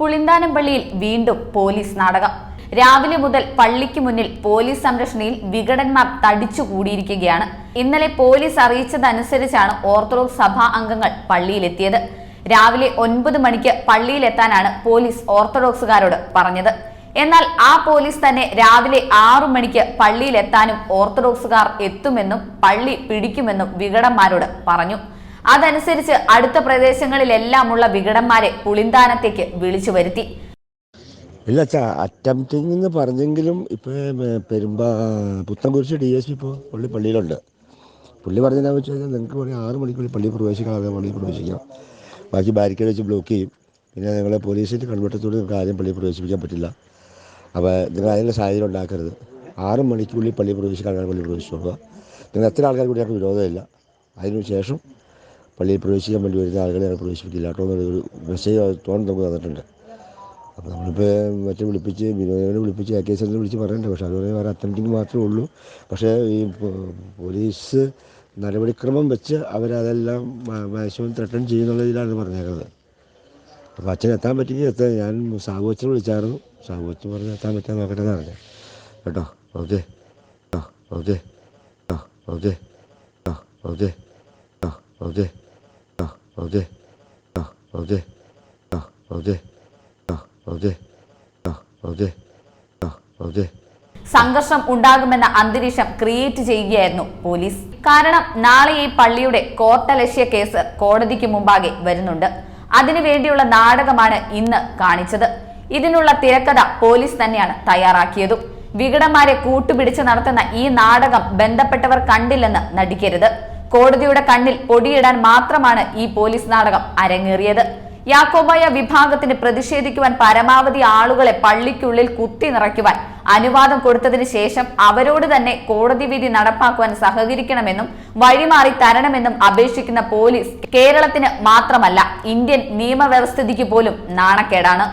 പുളിന്താനം പള്ളിയിൽ വീണ്ടും പോലീസ് നാടകം. രാവിലെ മുതൽ പള്ളിക്ക് മുന്നിൽ പോലീസ് സംരക്ഷണയിൽ വിഘടന്മാർ തടിച്ചുകൂടിയിരിക്കുകയാണ് ഇന്നലെ പോലീസ് അറിയിച്ചതനുസരിച്ചാണ് ഓർത്തഡോക്സ് സഭാ അംഗങ്ങൾ പള്ളിയിലെത്തിയത്. രാവിലെ ഒൻപത് മണിക്ക് പള്ളിയിലെത്താനാണ് പോലീസ് ഓർത്തഡോക്സുകാരോട് പറഞ്ഞത്. എന്നാൽ ആ പോലീസ് തന്നെ രാവിലെ ആറു മണിക്ക് പള്ളിയിലെത്താനും ഓർത്തഡോക്സുകാർ എത്തുമെന്നും പള്ളി പിടിക്കുമെന്നും വിഘടന്മാരോട് പറഞ്ഞു. അതനുസരിച്ച് അടുത്ത പ്രദേശങ്ങളിലെല്ലാമുള്ള വിഘടന്മാരെ പുളിന്താനത്തേക്ക് വിളിച്ചു വരുത്തി. ഇല്ല അച്ഛാ അറ്റംപ്റ്റിംഗ് എന്ന് പറഞ്ഞെങ്കിലും ഇപ്പോൾ പെരുമ്പാ പുത്തൻകുരിശ് ഡി എസ് പി ഇപ്പോൾ പുള്ളി പള്ളിയിലുണ്ട്. പുള്ളി പറഞ്ഞതെന്ന് വെച്ച് കഴിഞ്ഞാൽ നിങ്ങൾക്ക് വേണമെങ്കിൽ ആറ് മണിക്കുള്ളിൽ പള്ളിയിൽ പ്രവേശിക്കാൻ അതേ പള്ളിയിൽ പ്രവേശിക്കാം. ബാക്കി ബാരിക്കേഡ് വെച്ച് ബ്ലോക്ക് ചെയ്യും. പിന്നെ നിങ്ങളെ പോലീസിന്റെ കൺവെട്ടത്തോട് നിങ്ങൾക്ക് ആരും പള്ളി പ്രവേശിപ്പിക്കാൻ പറ്റില്ല. അപ്പോൾ നിങ്ങൾ അതിനുള്ള സാഹചര്യം ഉണ്ടാക്കരുത്. ആറ് മണിക്കുള്ളിൽ പള്ളി പ്രവേശിക്കാൻ പള്ളി പള്ളിയിൽ പ്രവേശിച്ചോളുക. നിങ്ങൾ എത്ര ആൾക്കാർ കൂടി ഞങ്ങൾക്ക് വിരോധമില്ല. അതിനു ശേഷം പള്ളിയിൽ പ്രവേശിക്കാൻ വേണ്ടി വരുന്ന ആളുകളെ അവിടെ പ്രവേശിപ്പിക്കില്ല. കേട്ടോ എന്നൊരു മെസ്സേജ് തോന്നുന്നു നമുക്ക് തന്നിട്ടുണ്ട്. അപ്പോൾ നമ്മളിപ്പോൾ മറ്റേ വിളിപ്പിച്ച് വിനോദനെ വിളിപ്പിച്ച് എ കെ സെന്ററിൽ വിളിച്ച് പറയണ്ടേ? പക്ഷേ അതുപോലെ വേറെ അത്തന്റിങ് മാത്രമേ ഉള്ളൂ. പക്ഷേ ഈ പോലീസ് നടപടിക്രമം വെച്ച് അവരതെല്ലാം മാക്സിമം ത്രട്ടൺ ചെയ്യുന്നുള്ള ഇതിലാണ് പറഞ്ഞേക്കുന്നത്. അപ്പോൾ അച്ഛൻ എത്താൻ പറ്റിയെങ്കിൽ എത്താൻ. ഞാൻ സാഹുവച്ചനെ വിളിച്ചായിരുന്നു. സാഹുവച്ചൻ പറഞ്ഞ് എത്താൻ പറ്റാൻ നോക്കട്ടെ എന്ന് പറഞ്ഞു. കേട്ടോ? Okay. Okay. Okay. Okay. Okay. ആ ഓക്കെ. ആ ഓക്കെ. ആ ഓക്കെ. ആ ഓക്കെ. ആ ഓക്കെ. ആ ഓക്കെ. സംഘർഷം ഉണ്ടാകുമെന്ന അന്തരീക്ഷം ക്രിയേറ്റ് ചെയ്യുകയായിരുന്നു പോലീസ്. കാരണം നാളെ ഈ പള്ളിയുടെ കോർട്ടലക്ഷ്യ കേസ് കോടതിക്ക് മുമ്പാകെ വരുന്നുണ്ട്. അതിനുവേണ്ടിയുള്ള നാടകമാണ് ഇന്ന് കാണിച്ചത്. ഇതിനുള്ള തിരക്കഥ പോലീസ് തന്നെയാണ് തയ്യാറാക്കിയതും. വികടന്മാരെ കൂട്ടുപിടിച്ച് നടത്തുന്ന ഈ നാടകം ബന്ധപ്പെട്ടവർ കണ്ടില്ലെന്ന് നടിക്കരുത്. കോടതിയുടെ കണ്ണിൽ പൊടിയിടാൻ മാത്രമാണ് ഈ പോലീസ് നാടകം അരങ്ങേറിയത്. യാക്കോബായ വിഭാഗത്തിന് പ്രതിഷേധിക്കുവാൻ പരമാവധി ആളുകളെ പള്ളിക്കുള്ളിൽ കുത്തി നിറയ്ക്കുവാൻ അനുവാദം കൊടുത്തതിന് ശേഷം അവരോട് തന്നെ കോടതി വിധി നടപ്പാക്കുവാൻ സഹകരിക്കണമെന്നും വഴിമാറി തരണമെന്നും അപേക്ഷിക്കുന്ന പോലീസ് കേരളത്തിന് മാത്രമല്ല ഇന്ത്യൻ നിയമവ്യവസ്ഥിതിക്ക് പോലും നാണക്കേടാണ്.